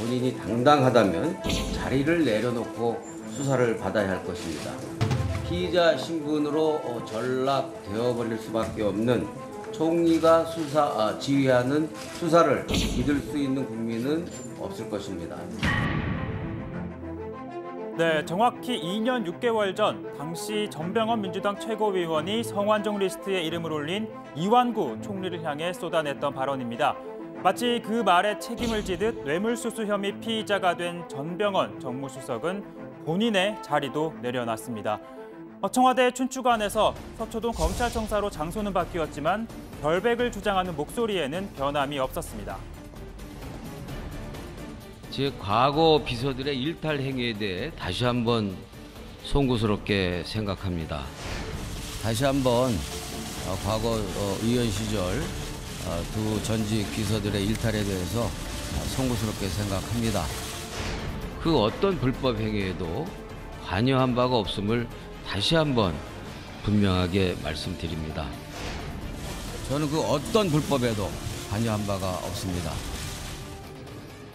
본인이 당당하다면 자리를 내려놓고 수사를 받아야 할 것입니다. 피의자 신분으로 어, 전락되어 버릴 수밖에 없는 총리가 수사 아, 지휘하는 수사를 믿을 수 있는 국민은 없을 것입니다. 네, 정확히 2년 6개월 전 당시 전병헌 민주당 최고위원이 성완종 리스트에 이름을 올린 이완구 총리를 향해 쏟아냈던 발언입니다. 마치 그 말에 책임을 지듯 뇌물수수 혐의 피의자가 된 전병헌 정무수석은 본인의 자리도 내려놨습니다. 어, 청와대 춘추관에서 서초동 검찰청사로 장소는 바뀌었지만 결백을 주장하는 목소리에는 변함이 없었습니다. 제 과거 비서들의 일탈 행위에 대해 다시 한번 송구스럽게 생각합니다. 다시 한번 어, 과거 어, 의원 시절 어, 두 전직 비서들의 일탈에 대해서 어, 송구스럽게 생각합니다. 그 어떤 불법 행위에도 관여한 바가 없음을 다시 한번 분명하게 말씀드립니다. 저는 그 어떤 불법에도 관여한 바가 없습니다.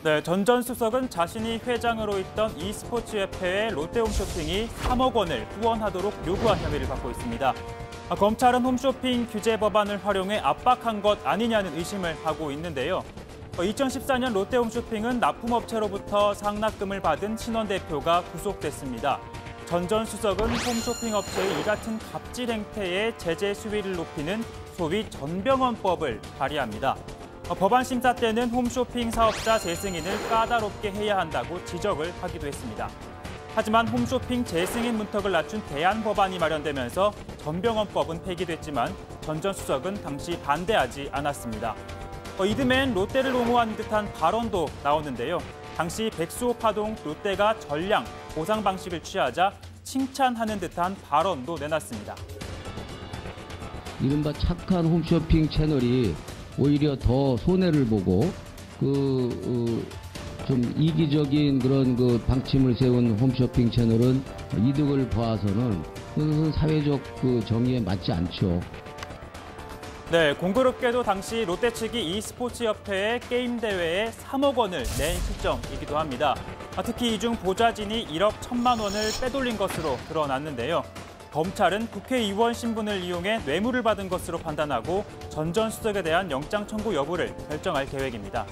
네, 전전 수석은 자신이 회장으로 있던 e스포츠 협회의 롯데홈쇼핑이 3억 원을 후원하도록 요구한 혐의를 받고 있습니다. 아, 검찰은 홈쇼핑 규제 법안을 활용해 압박한 것 아니냐는 의심을 하고 있는데요. 2014년 롯데홈쇼핑은 납품업체로부터 상납금을 받은 신원 대표가 구속됐습니다. 전 전 수석은 홈쇼핑 업체의 이 같은 갑질 행태의 제재 수위를 높이는 소위 전병헌법을 발의합니다. 어, 법안 심사 때는 홈쇼핑 사업자 재승인을 까다롭게 해야 한다고 지적을 하기도 했습니다. 하지만 홈쇼핑 재승인 문턱을 낮춘 대안 법안이 마련되면서 전병헌법은 폐기됐지만 전전 수석은 당시 반대하지 않았습니다. 어, 이듬해엔 롯데를 옹호하는 듯한 발언도 나오는데요. 당시 백수호 파동 롯데가 전량 보상 방식을 취하자 칭찬하는 듯한 발언도 내놨습니다. 이른바 착한 홈쇼핑 채널이 오히려 더 손해를 보고 그 좀 이기적인 그런 그 방침을 세운 홈쇼핑 채널은 이득을 보아서는 그것은 사회적 그 정의에 맞지 않죠. 네, 공교롭게도 당시 롯데 측이 e스포츠 협회의 게임 대회에 3억 원을 낸 실정이기도 합니다. 아, 특히 이 중 보좌진이 1억 1천만 원을 빼돌린 것으로 드러났는데요. 검찰은 국회의원 신분을 이용해 뇌물을 받은 것으로 판단하고 전전 수석에 대한 영장 청구 여부를 결정할 계획입니다.